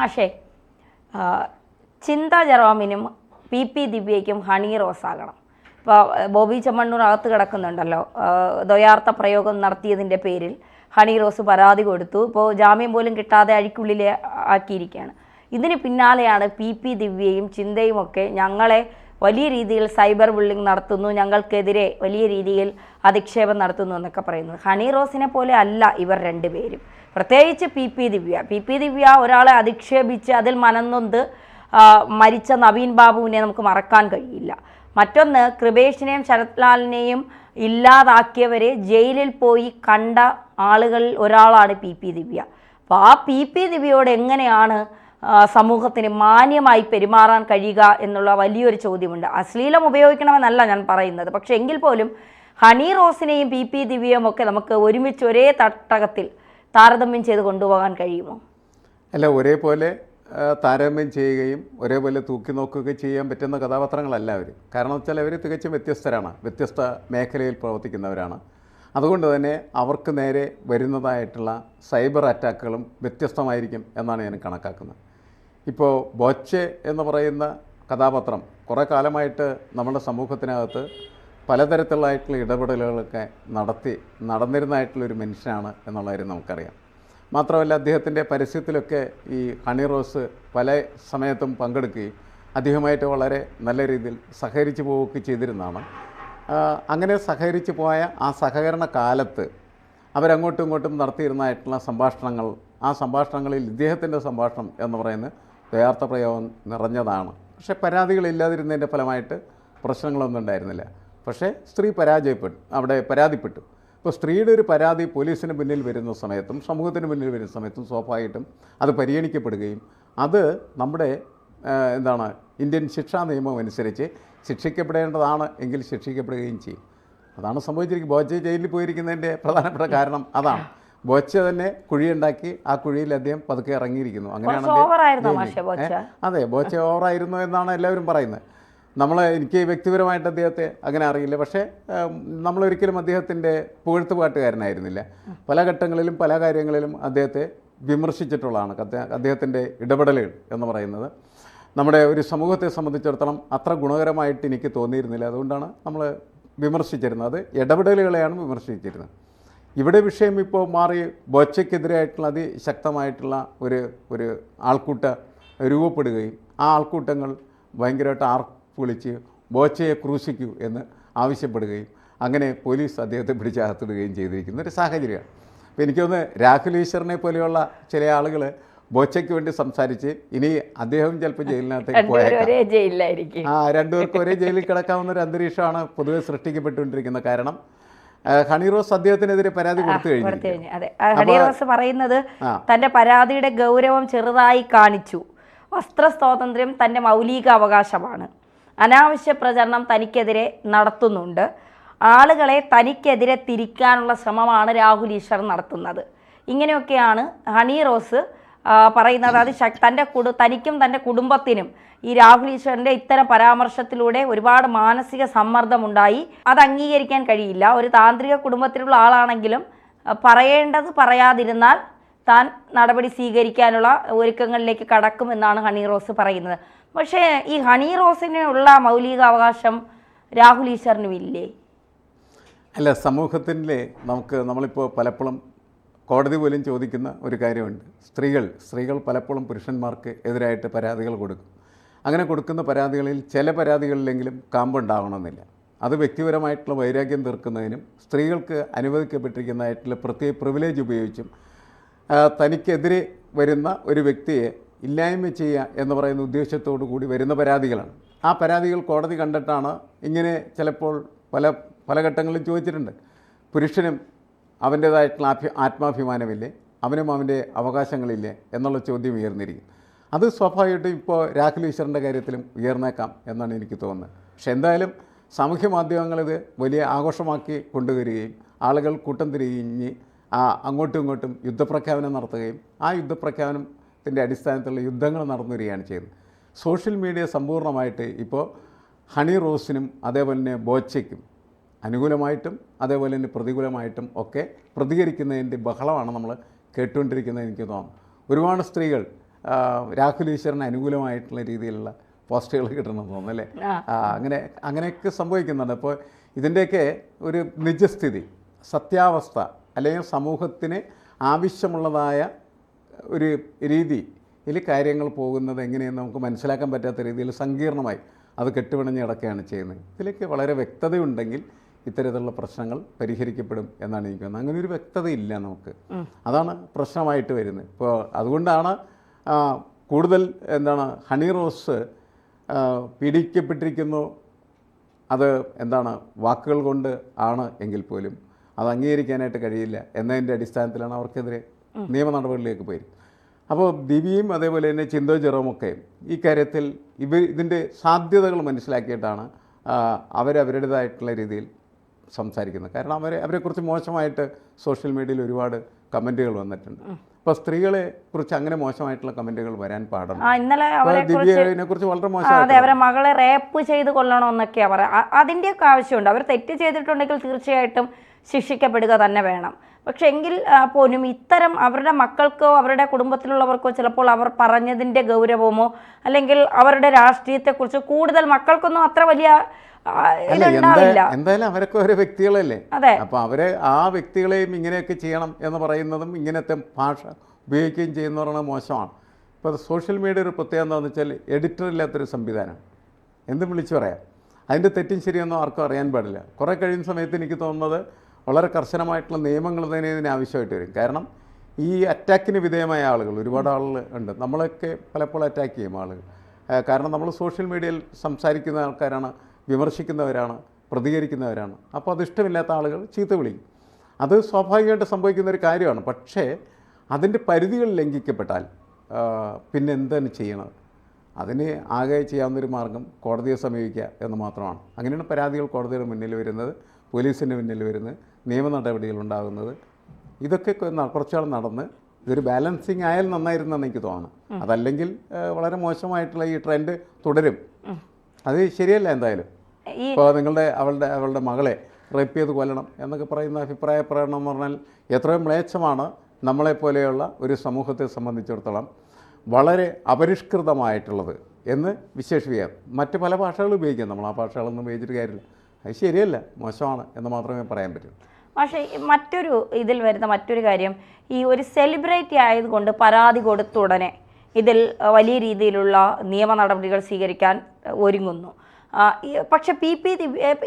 മാഷേ ചിന്ത ജെറോമിനും പി പി ദിവ്യയ്ക്കും ഹണി റോസ് ആകണം. ഇപ്പോൾ ബോബി ചെമ്മണ്ണൂർ അകത്ത് കിടക്കുന്നുണ്ടല്ലോ. ദ്വയാർത്ഥ പ്രയോഗം നടത്തിയതിന്റെ പേരിൽ ഹണി റോസ് പരാതി കൊടുത്തു. ഇപ്പോൾ ജാമ്യം പോലും കിട്ടാതെ അഴിക്കുള്ളിൽ ആക്കിയിരിക്കുകയാണ്. ഇതിന് പിന്നാലെയാണ് പി പി ദിവ്യയും ചിന്തയും ഒക്കെ ഞങ്ങളെ വലിയ രീതിയിൽ സൈബർ ബുള്ളിംഗ് നടത്തുന്നു ഞങ്ങൾക്കെതിരെ വലിയ രീതിയിൽ അധിക്ഷേപം നടത്തുന്നു എന്നൊക്കെ പറയുന്നത് ഹണി റോസിനെ പോലെ അല്ല ഇവർ രണ്ടുപേരും. പ്രത്യേകിച്ച് P P Divya. P P Divya ഒരാളെ അധിക്ഷേപിച്ച് അതിൽ മനന്നൊന്ത് മരിച്ച നവീൻ ബാബുവിനെ നമുക്ക് മറക്കാൻ കഴിയില്ല. മറ്റൊന്ന് കൃപേഷിനെയും ശരത്ലാലിനെയും ഇല്ലാതാക്കിയവരെ ജയിലിൽ പോയി കണ്ട ആളുകളിൽ ഒരാളാണ് പി പി ദിവ്യ. അപ്പോൾ ആ പി പി ദിവ്യയോട് എങ്ങനെയാണ് സമൂഹത്തിന് മാന്യമായി പെരുമാറാൻ കഴിയുക എന്നുള്ള വലിയൊരു ചോദ്യമുണ്ട്. അശ്ലീലം ഉപയോഗിക്കണമെന്നല്ല ഞാൻ പറയുന്നത്. പക്ഷേ എങ്കിൽ പോലും ഹണി റോസിനെയും പി പി ദിവ്യയും ഒക്കെ നമുക്ക് ഒരുമിച്ച് ഒരേ തട്ടകത്തിൽ താരതമ്യം ചെയ്ത് കൊണ്ടുപോകാൻ കഴിയുമോ? അല്ല ഒരേപോലെ താരതമ്യം ചെയ്യുകയും ഒരേപോലെ തൂക്കി നോക്കുകയും ചെയ്യാൻ പറ്റുന്ന കഥാപാത്രങ്ങളല്ല അവർ കാരണം വെച്ചാൽ അവർ തികച്ചും വ്യത്യസ്തരാണ്. വ്യത്യസ്ത മേഖലയിൽ പ്രവർത്തിക്കുന്നവരാണ്. അതുകൊണ്ട് തന്നെ അവർക്ക് നേരെ വരുന്നതായിട്ടുള്ള സൈബർ അറ്റാക്കുകളും വ്യത്യസ്തമായിരിക്കും എന്നാണ് ഞാൻ കണക്കാക്കുന്നത്. ഇപ്പോൾ ബോച്ചെ എന്ന് പറയുന്ന കഥാപാത്രം കുറേ കാലമായിട്ട് നമ്മുടെ സമൂഹത്തിനകത്ത് പലതരത്തിലുള്ള ഇടപെടലുകളൊക്കെ നടത്തി നടന്നിരുന്നതായിട്ടുള്ളൊരു മനുഷ്യനാണ് എന്നുള്ള കാര്യം നമുക്കറിയാം. മാത്രമല്ല അദ്ദേഹത്തിന്റെ പരസ്യത്തിലൊക്കെ ഈ ഹണി റോസ് പല സമയത്തും പങ്കെടുക്കുകയും അദ്ദേഹമായിട്ട് വളരെ നല്ല രീതിയിൽ സഹകരിച്ചു പോവുകയൊക്കെ ചെയ്തിരുന്നതാണ്. അങ്ങനെ സഹകരിച്ചു പോയ ആ സഹകരണ കാലത്ത് അവരങ്ങോട്ടും ഇങ്ങോട്ടും നടത്തിയിരുന്നതായിട്ടുള്ള സംഭാഷണങ്ങൾ ആ സംഭാഷണങ്ങളിൽ ഇദ്ദേഹത്തിന്റെ സംഭാഷണം എന്ന് പറയുന്നത് യഥാർത്ഥ പ്രയോഗം നിറഞ്ഞതാണ്. പക്ഷേ പരാതികളില്ലാതിരുന്നതിന്റെ ഫലമായിട്ട് പ്രശ്നങ്ങളൊന്നും ഉണ്ടായിരുന്നില്ല. പക്ഷേ സ്ത്രീ പരാജയപ്പെട്ടു അവിടെ പരാതിപ്പെട്ടു. ഇപ്പോൾ സ്ത്രീയുടെ ഒരു പരാതി പോലീസിന് മുന്നിൽ വരുന്ന സമയത്തും സമൂഹത്തിന് മുന്നിൽ വരുന്ന സമയത്തും സ്വാഭാവികമായിട്ടും അത് പരിഗണിക്കപ്പെടുകയും അത് നമ്മുടെ എന്താണ് ഇന്ത്യൻ ശിക്ഷാ നിയമം അനുസരിച്ച് ശിക്ഷിക്കപ്പെടേണ്ടതാണ് എങ്കിൽ ശിക്ഷിക്കപ്പെടുകയും ചെയ്യും. അതാണ് സംഭവിച്ചിരിക്കുന്നത്. ബോജെ ജയിലിൽ പോയിരിക്കുന്നതിന്റെ പ്രധാനപ്പെട്ട കാരണം അതാണ്. ബോച്ച തന്നെ കുഴിയുണ്ടാക്കി ആ കുഴിയിൽ അദ്ദേഹം പതുക്കെ ഇറങ്ങിയിരിക്കുന്നു. അങ്ങനെയാണ്? അതെ ബോച്ച ഓവറായിരുന്നു എന്നാണ് എല്ലാവരും പറയുന്നത്. നമ്മൾ എനിക്ക് വ്യക്തിപരമായിട്ട് അദ്ദേഹത്തെ അങ്ങനെ അറിയില്ല. പക്ഷേ നമ്മൾ നമ്മളൊരിക്കലും അദ്ദേഹത്തിന്റെ പുകഴ്ത്തു പാട്ടുകാരനായിരുന്നില്ല. പല ഘട്ടങ്ങളിലും പല കാര്യങ്ങളിലും അദ്ദേഹത്തെ വിമർശിച്ചിട്ടുള്ളതാണ് അദ്ദേഹ- അദ്ദേഹത്തിന്റെ ഇടപെടലുകൾ എന്ന് പറയുന്നത്. നമ്മുടെ ഒരു സമൂഹത്തെ സംബന്ധിച്ചിടത്തോളം അത്ര ഗുണകരമായിട്ട് എനിക്ക് തോന്നിയിരുന്നില്ല. അതുകൊണ്ടാണ് നമ്മൾ വിമർശിച്ചിരുന്നത്. അത് ഇടപെടലുകളെയാണ് വിമർശിച്ചിരുന്നത്. ഇവിടെ വിഷയം ഇപ്പോൾ മാറി ബോച്ചയ്ക്കെതിരായിട്ടുള്ള അതിശക്തമായിട്ടുള്ള ഒരു ഒരു ആൾക്കൂട്ട രൂപപ്പെടുകയും ആ ആൾക്കൂട്ടങ്ങൾ ഭയങ്കരമായിട്ട് ആർപ്പ് വിളിച്ച് ബോച്ചയെ ക്രൂശിക്കൂ എന്ന് ആവശ്യപ്പെടുകയും അങ്ങനെ പോലീസ് അദ്ദേഹത്തെ പിടിച്ചകത്തിടുകയും ചെയ്തിരിക്കുന്ന ഒരു സാഹചര്യമാണ്. അപ്പോൾ എനിക്കൊന്ന് രാഹുൽ ഈശ്വറിനെ പോലെയുള്ള ചില ആളുകൾ ബോച്ചയ്ക്ക് വേണ്ടി സംസാരിച്ച് ഇനി അദ്ദേഹം ചിലപ്പോൾ ജയിലിനകത്തേക്ക് പോയേക്കാം. ആ രണ്ടുപേർക്കും ഒരേ ജയിലിൽ കിടക്കാവുന്ന ഒരു അന്തരീക്ഷമാണ് പൊതുവെ സൃഷ്ടിക്കപ്പെട്ടുകൊണ്ടിരിക്കുന്നത് കാരണം. ഹണി റോസ് അദ്ദേഹത്തിനെതിരെ പരാതി കൊടുത്തു കഴിഞ്ഞു. അതെ. പറയുന്നത് തന്റെ പരാതിയുടെ ഗൗരവം ചെറുതായി കാണിച്ചു. വസ്ത്ര സ്വാതന്ത്ര്യം തന്റെ മൗലിക അവകാശമാണ് അനാവശ്യ പ്രചരണം തനിക്കെതിരെ നടത്തുന്നുണ്ട്. ആളുകളെ തനിക്കെതിരെ തിരിക്കാനുള്ള ശ്രമമാണ് രാഹുൽ ഈശ്വർ നടത്തുന്നത്. ഇങ്ങനെയൊക്കെയാണ് ഹണി റോസ് പറയുന്നത് അത് തന്റെ കുടു തനിക്കും തന്റെ കുടുംബത്തിനും ഈ രാഹുൽ ഈശ്വറിന്റെ ഇത്തരം പരാമർശത്തിലൂടെ ഒരുപാട് മാനസിക സമ്മർദ്ദമുണ്ടായി. അത് അംഗീകരിക്കാൻ കഴിയില്ല. ഒരു താന്ത്രിക കുടുംബത്തിലുള്ള ആളാണെങ്കിലും പറയേണ്ടത് പറയാതിരുന്നാൽ താൻ നടപടി സ്വീകരിക്കാനുള്ള ഒരുക്കങ്ങളിലേക്ക് കടക്കുമെന്നാണ് ഹണി റോസ് പറയുന്നത്. പക്ഷേ ഈ ഹണി റോസിനുള്ള മൗലിക അവകാശം രാഹുൽ ഈശ്വറിനും ഇല്ലേ അല്ല സമൂഹത്തിന്റെ നമുക്ക് നമ്മളിപ്പോൾ പലപ്പോഴും കോടതി പോലും ചോദിക്കുന്ന ഒരു കാര്യമുണ്ട്. സ്ത്രീകൾ സ്ത്രീകൾ പലപ്പോഴും പുരുഷന്മാർക്ക് എതിരായിട്ട് പരാതികൾ കൊടുക്കും. അങ്ങനെ കൊടുക്കുന്ന പരാതികളിൽ ചില പരാതികളിലെങ്കിലും കാമ്പുണ്ടാവണമെന്നില്ല. അത് വ്യക്തിപരമായിട്ടുള്ള വൈരാഗ്യം തീർക്കുന്നതിനും സ്ത്രീകൾക്ക് അനുവദിക്കപ്പെട്ടിരിക്കുന്നതായിട്ടുള്ള പ്രത്യേക പ്രിവിലേജ് ഉപയോഗിച്ചും തനിക്കെതിരെ വരുന്ന ഒരു വ്യക്തിയെ ഇല്ലായ്മ ചെയ്യുക എന്ന് പറയുന്ന ഉദ്ദേശത്തോടു കൂടി വരുന്ന പരാതികളാണ്. ആ പരാതികൾ കോടതി കണ്ടിട്ടാണ് ഇങ്ങനെ ചിലപ്പോൾ പല പല ഘട്ടങ്ങളിലും ചോദിച്ചിട്ടുണ്ട്. പുരുഷനും അവന്റേതായിട്ടുള്ള ആഭ്യ ആത്മാഭിമാനമില്ലേ? അവനും അവന്റെ അവകാശങ്ങളില്ലേ? എന്നുള്ള ചോദ്യം ഉയർന്നിരിക്കും. അത് സ്വാഭാവികമായിട്ടും ഇപ്പോൾ രാഹുൽ ഈശ്വറിന്റെ കാര്യത്തിലും ഉയർന്നേക്കാം എന്നാണ് എനിക്ക് തോന്നുന്നത്. പക്ഷെ എന്തായാലും സാമൂഹ്യ മാധ്യമങ്ങളിത് വലിയ ആഘോഷമാക്കി കൊണ്ടുവരികയും ആളുകൾ കൂട്ടം തിരിഞ്ഞ് അങ്ങോട്ടും ഇങ്ങോട്ടും യുദ്ധപ്രഖ്യാപനം നടത്തുകയും ആ യുദ്ധപ്രഖ്യാപനത്തിന്റെ അടിസ്ഥാനത്തിലുള്ള യുദ്ധങ്ങൾ നടന്നു വരികയാണ് ചെയ്യുന്നത് സോഷ്യൽ മീഡിയ സമ്പൂർണമായിട്ട് ഇപ്പോൾ ഹണി റോസിനും അതേപോലെ തന്നെ ബോച്ചയ്ക്കും അനുകൂലമായിട്ടും അതേപോലെ തന്നെ പ്രതികൂലമായിട്ടും ഒക്കെ പ്രതികരിക്കുന്നതിന്റെ ബഹളമാണ് നമ്മൾ കേട്ടുകൊണ്ടിരിക്കുന്നത് എനിക്ക് തോന്നുന്നു. ഒരുപാട് സ്ത്രീകൾ രാഹുൽ ഈശ്വറിന് അനുകൂലമായിട്ടുള്ള രീതിയിലുള്ള പോസ്റ്റുകൾ കിട്ടണമെന്ന് തോന്നുന്നല്ലേ ആ. ആ, അങ്ങനെ അങ്ങനെയൊക്കെ സംഭവിക്കുന്നുണ്ട്. അപ്പോൾ ഇതിന്റെയൊക്കെ ഒരു നിജസ്ഥിതി സത്യാവസ്ഥ അല്ലെങ്കിൽ സമൂഹത്തിന് ആവശ്യമുള്ളതായ ഒരു രീതി ഇതിൽ കാര്യങ്ങൾ പോകുന്നത് എങ്ങനെയെന്ന് നമുക്ക് മനസ്സിലാക്കാൻ പറ്റാത്ത രീതിയിൽ സങ്കീർണമായി അത് കെട്ടുപിണഞ്ഞ് കിടക്കുകയാണ് ചെയ്യുന്നത്. ഇതിലേക്ക് വളരെ വ്യക്തതയുണ്ടെങ്കിൽ ഇത്തരത്തിലുള്ള പ്രശ്നങ്ങൾ പരിഹരിക്കപ്പെടും എന്നാണ് എനിക്ക് തോന്നുന്നത്. അങ്ങനെ ഒരു വ്യക്തതയില്ല നമുക്ക്. അതാണ് പ്രശ്നമായിട്ട് വരുന്നത്. ഇപ്പോൾ അതുകൊണ്ടാണ് കൂടുതൽ എന്താണ് ഹണി റോസ് പീഡിക്കപ്പെട്ടിരിക്കുന്നു. അത് എന്താണ് വാക്കുകൾ കൊണ്ട് ആണ് എങ്കിൽ പോലും അത് അംഗീകരിക്കാനായിട്ട് കഴിയില്ല എന്നതിന്റെ അടിസ്ഥാനത്തിലാണ് അവർക്കെതിരെ നിയമ നടപടികളിലേക്ക് പോയി അപ്പോൾ ദിവ്യയും അതേപോലെ തന്നെ ചിന്തോ ജെറോമൊക്കെ ഈ കാര്യത്തിൽ ഇവ ഇതിന്റെ സാധ്യതകൾ മനസ്സിലാക്കിയിട്ടാണ് അവരവരുടേതായിട്ടുള്ള രീതിയിൽ സംസാരിക്കുന്നത്. കാരണം അവരെ അവരെക്കുറിച്ച് മോശമായിട്ട് സോഷ്യൽ മീഡിയയിൽ ഒരുപാട് കമന്റുകൾ വന്നിട്ടുണ്ട്. അപ്പോൾ സ്ത്രീകളെ കുറിച്ച് അങ്ങനെ മോശമായിട്ടുള്ള കമന്റുകൾ വരാൻ പാടില്ല ഇന്നലെ ദിവ്യനെ കുറിച്ച് വളരെ മോശം അതെ അവരെ മകളെ റേപ്പ് ചെയ്ത് കൊല്ലണമെന്നൊക്കെയാണ് പറയുക അതിന്റെയൊക്കെ ആവശ്യമുണ്ട്. അവർ തെറ്റ് ചെയ്തിട്ടുണ്ടെങ്കിൽ തീർച്ചയായിട്ടും ശിക്ഷിക്കപ്പെടുക തന്നെ വേണം. പക്ഷെ എങ്കിൽ പോലും ഇത്തരം അവരുടെ മക്കൾക്കോ അവരുടെ കുടുംബത്തിലുള്ളവർക്കോ ചിലപ്പോൾ അവർ പറഞ്ഞതിന്റെ ഗൗരവമോ അല്ലെങ്കിൽ അവരുടെ രാഷ്ട്രീയത്തെക്കുറിച്ച് കൂടുതൽ മക്കൾക്കൊന്നും അത്ര വലിയ എന്തായാലും അവരൊക്കെ ഓരോ വ്യക്തികളല്ലേ? അപ്പൊ അപ്പോൾ അവരെ ആ വ്യക്തികളെയും ഇങ്ങനെയൊക്കെ ചെയ്യണം എന്ന് പറയുന്നതും ഇങ്ങനത്തെ ഭാഷ ഉപയോഗിക്കുകയും ചെയ്യുന്നവരാണ് മോശമാണ്. ഇപ്പോൾ സോഷ്യൽ മീഡിയ ഒരു പ്രത്യേകത എന്താണെന്ന് വെച്ചാൽ എഡിറ്റർ ഇല്ലാത്തൊരു സംവിധാനം. എന്തും വിളിച്ചു പറയാം. അതിന്റെ തെറ്റും ശരിയൊന്നും ആർക്കും അറിയാൻ പാടില്ല. കുറേ കഴിയുന്ന സമയത്ത് എനിക്ക് തോന്നുന്നത് വളരെ കർശനമായിട്ടുള്ള നിയമങ്ങൾ തന്നെ ഇതിന് ആവശ്യമായിട്ട് വരും. കാരണം ഈ അറ്റാക്കിന് വിധേയമായ ആളുകൾ ഒരുപാട് ആളുകൾ ഉണ്ട്. നമ്മളൊക്കെ പലപ്പോഴും അറ്റാക്ക് ചെയ്യും ആളുകൾ. കാരണം നമ്മൾ സോഷ്യൽ മീഡിയയിൽ സംസാരിക്കുന്ന ആൾക്കാരാണ് വിമർശിക്കുന്നവരാണ് പ്രതികരിക്കുന്നവരാണ്. അപ്പോൾ അതിഷ്ടമില്ലാത്ത ആളുകൾ ചീത്ത വിളിക്കും. അത് സ്വാഭാവികമായിട്ട് സംഭവിക്കുന്ന ഒരു കാര്യമാണ്. പക്ഷേ അതിന്റെ പരിധികൾ ലംഘിക്കപ്പെട്ടാൽ പിന്നെ എന്താണ് ചെയ്യണത്? അതിന് ആകെ ചെയ്യാവുന്നൊരു മാർഗം കോടതിയെ സമീപിക്കുക എന്ന് മാത്രമാണ്. അങ്ങനെയാണ് പരാതികൾ കോടതിയുടെ മുന്നിൽ വരുന്നത്. പോലീസിന്റെ മുന്നിൽ വരുന്നത് നിയമ നടപടികൾ ഉണ്ടാകുന്നത്. ഇതൊക്കെ കുറച്ചാൾ നടന്ന് ഇതൊരു ബാലൻസിങ് ആയാൽ നന്നായിരുന്നെന്ന് എനിക്ക് തോന്നുന്നു അതല്ലെങ്കിൽ വളരെ മോശമായിട്ടുള്ള ഈ ട്രെൻഡ് തുടരും. അത് ശരിയല്ല എന്തായാലും. ഇപ്പോൾ നിങ്ങളുടെ അവളുടെ അവളുടെ മകളെ റേപ്പ് ചെയ്ത് കൊല്ലണം എന്നൊക്കെ പറയുന്ന അഭിപ്രായ പ്രകടനം എന്ന് പറഞ്ഞാൽ എത്രയും മ്ലേച്ഛമാണ് നമ്മളെപ്പോലെയുള്ള ഒരു സമൂഹത്തെ സംബന്ധിച്ചിടത്തോളം വളരെ അപരിഷ്കൃതമായിട്ടുള്ളത് എന്ന് വിശേഷിപ്പിക്കാം. മറ്റ് പല ഭാഷകൾ ഉപയോഗിക്കാം. നമ്മൾ ആ ഭാഷകളൊന്നും ഉപയോഗിച്ചിട്ട് കാര്യമില്ല. അത് ശരിയല്ല മോശമാണ് എന്ന് മാത്രമേ പറയാൻ പറ്റൂ. പക്ഷേ മറ്റൊരു ഇതിൽ വരുന്ന മറ്റൊരു കാര്യം ഈ ഒരു സെലിബ്രിറ്റി ആയതുകൊണ്ട് പരാതി കൊടുത്ത ഉടനെ ഇതിൽ വലിയ രീതിയിലുള്ള നിയമ നടപടികൾ സ്വീകരിക്കാൻ ഒരുങ്ങുന്നു. പക്ഷേ പി പി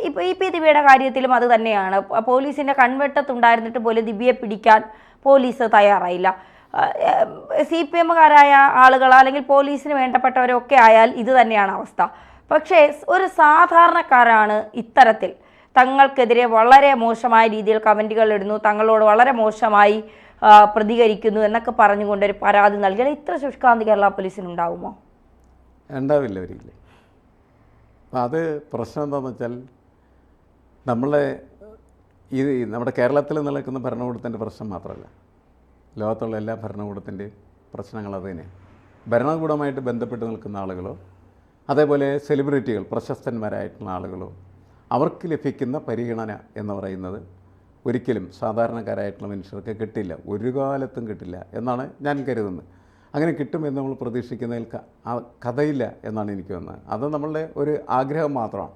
ഇപ്പൊ ഈ പി ദിവ്യയുടെ കാര്യത്തിലും അത് തന്നെയാണ്. പോലീസിന്റെ കൺവെട്ടത്തുണ്ടായിരുന്നിട്ട് പോലും ദിവ്യയെ പിടിക്കാൻ പോലീസ് തയ്യാറായില്ല. സി പി എമ്മുകാരായ ആളുകൾ അല്ലെങ്കിൽ പോലീസിന് വേണ്ടപ്പെട്ടവരൊക്കെ ആയാൽ ഇത് തന്നെയാണ് അവസ്ഥ. പക്ഷേ ഒരു സാധാരണക്കാരാണ് ഇത്തരത്തിൽ. തങ്ങൾക്കെതിരെ വളരെ മോശമായ രീതിയിൽ കമന്റുകൾ ഇടുന്നു തങ്ങളോട് വളരെ മോശമായി പ്രതികരിക്കുന്നു എന്നൊക്കെ പറഞ്ഞുകൊണ്ട് ഒരു പരാതി നൽകിയാൽ ഇത്ര ശുഷ്കാന്തി കേരള പോലീസിനുണ്ടാവുമോ? ഉണ്ടാവില്ല ഒരിക്കലും. അപ്പം അത് പ്രശ്നം എന്താണെന്ന് വെച്ചാൽ നമ്മളെ ഈ നമ്മുടെ കേരളത്തിൽ നിലനിൽക്കുന്ന ഭരണകൂടത്തിന്റെ പ്രശ്നം മാത്രമല്ല. ലോകത്തുള്ള എല്ലാ ഭരണകൂടത്തിന്റെയും പ്രശ്നങ്ങൾ അത് തന്നെയാണ്. ഭരണകൂടമായിട്ട് ബന്ധപ്പെട്ട് നിൽക്കുന്ന ആളുകളോ അതേപോലെ സെലിബ്രിറ്റികൾ പ്രശസ്തന്മാരായിട്ടുള്ള ആളുകളും അവർക്ക് ലഭിക്കുന്ന പരിഗണന എന്ന് പറയുന്നത് ഒരിക്കലും സാധാരണക്കാരായിട്ടുള്ള മനുഷ്യർക്ക് കിട്ടില്ല. ഒരു കാലത്തും കിട്ടില്ല എന്നാണ് ഞാൻ കരുതുന്നത്. അങ്ങനെ കിട്ടുമെന്ന് നമ്മൾ പ്രതീക്ഷിക്കുന്നതിൽ കഥയില്ല എന്നാണ് എനിക്ക് തോന്നുന്നത്. അത് നമ്മളുടെ ഒരു ആഗ്രഹം മാത്രമാണ്.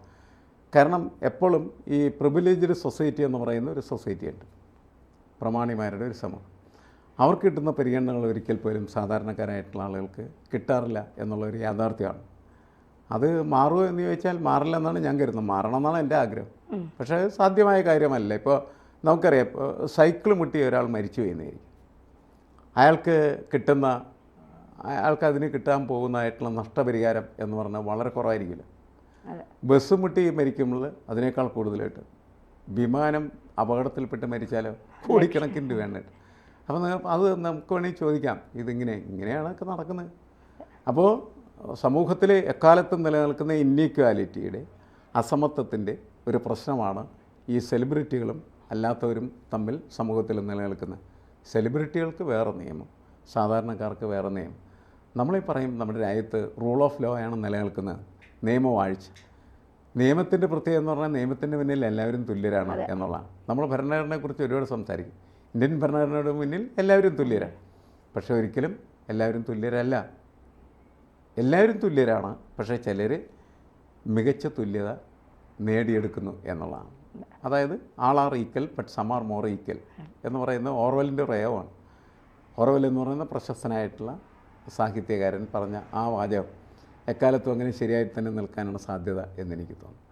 കാരണം എപ്പോഴും ഈ പ്രിവിലേജ്ഡ് സൊസൈറ്റി എന്ന് പറയുന്ന ഒരു സൊസൈറ്റി ഉണ്ട്. പ്രമാണിമാരുടെ ഒരു സമൂഹം. അവർക്ക് കിട്ടുന്ന പരിഗണനകൾ ഒരിക്കൽ പോലും സാധാരണക്കാരായിട്ടുള്ള ആളുകൾക്ക് കിട്ടാറില്ല എന്നുള്ളൊരു യാഥാർത്ഥ്യമാണ്. അത് മാറുമോ എന്ന് ചോദിച്ചാൽ മാറില്ലെന്നാണ് ഞാൻ കരുതുന്നത്. മാറണം എന്നാണ് എന്റെ ആഗ്രഹം. പക്ഷേ സാധ്യമായ കാര്യമല്ല. ഇപ്പോൾ നമുക്കറിയാം ഇപ്പോൾ സൈക്കിൾ മുട്ടി ഒരാൾ മരിച്ചു പോയെന്നായിരിക്കും. അയാൾക്ക് കിട്ടുന്ന അയാൾക്ക് അതിന് കിട്ടാൻ പോകുന്നതായിട്ടുള്ള നഷ്ടപരിഹാരം എന്ന് പറഞ്ഞാൽ വളരെ കുറവായിരിക്കില്ല. ബസ് മുട്ടി മരിക്കുമ്പോൾ അതിനേക്കാൾ കൂടുതലായിട്ട്. വിമാനം അപകടത്തിൽപ്പെട്ട് മരിച്ചാലോ? കോടിക്കണക്കിന് രൂപയാണ് അപ്പം അത് നമുക്ക് വേണമെങ്കിൽ ചോദിക്കാം. ഇതിങ്ങനെ ഇങ്ങനെയാണ് ഒക്കെ നടക്കുന്നത്. അപ്പോൾ സമൂഹത്തിൽ എക്കാലത്തും നിലനിൽക്കുന്ന ഇന്നീക്വാലിറ്റിയുടെ അസമത്വത്തിന്റെ ഒരു പ്രശ്നമാണ് ഈ സെലിബ്രിറ്റികളും അല്ലാത്തവരും തമ്മിൽ സമൂഹത്തിൽ നിലനിൽക്കുന്നത്. സെലിബ്രിറ്റികൾക്ക് വേറെ നിയമം സാധാരണക്കാർക്ക് വേറെ നിയമം. നമ്മളീ പറയും നമ്മുടെ രാജ്യത്ത് റൂൾ ഓഫ് ലോ ആണ് നിലനിൽക്കുന്നത് നിയമവാഴ്ച. നിയമത്തിന്റെ പ്രത്യേകത എന്ന് പറഞ്ഞാൽ നിയമത്തിന്റെ മുന്നിൽ എല്ലാവരും തുല്യരാണ് എന്നുള്ളതാണ്. നമ്മൾ ഭരണഘടനയെക്കുറിച്ച് ഒരുപാട് സംസാരിക്കും. ഇന്ത്യൻ ഭരണഘടനയുടെ മുന്നിൽ എല്ലാവരും തുല്യരാണ്. പക്ഷേ ഒരിക്കലും എല്ലാവരും തുല്യരല്ല. എല്ലാവരും തുല്യരാണ്. പക്ഷേ ചിലർ മികച്ച തുല്യത നേടിയെടുക്കുന്നു എന്നുള്ളതാണ്. അതായത് all are equal but some are more equal എന്ന് പറയുന്നത് ഓർവലിന്റെ റേവാണ് ഓർവൽ എന്ന് പറയുന്ന പ്രശസ്തനായിട്ടുള്ള സാഹിത്യകാരൻ പറഞ്ഞ ആ വാചകം എക്കാലത്തും അങ്ങനെ ശരിയായി തന്നെ നിൽക്കാനാണ് സാധ്യത എന്നെനിക്ക് തോന്നുന്നു.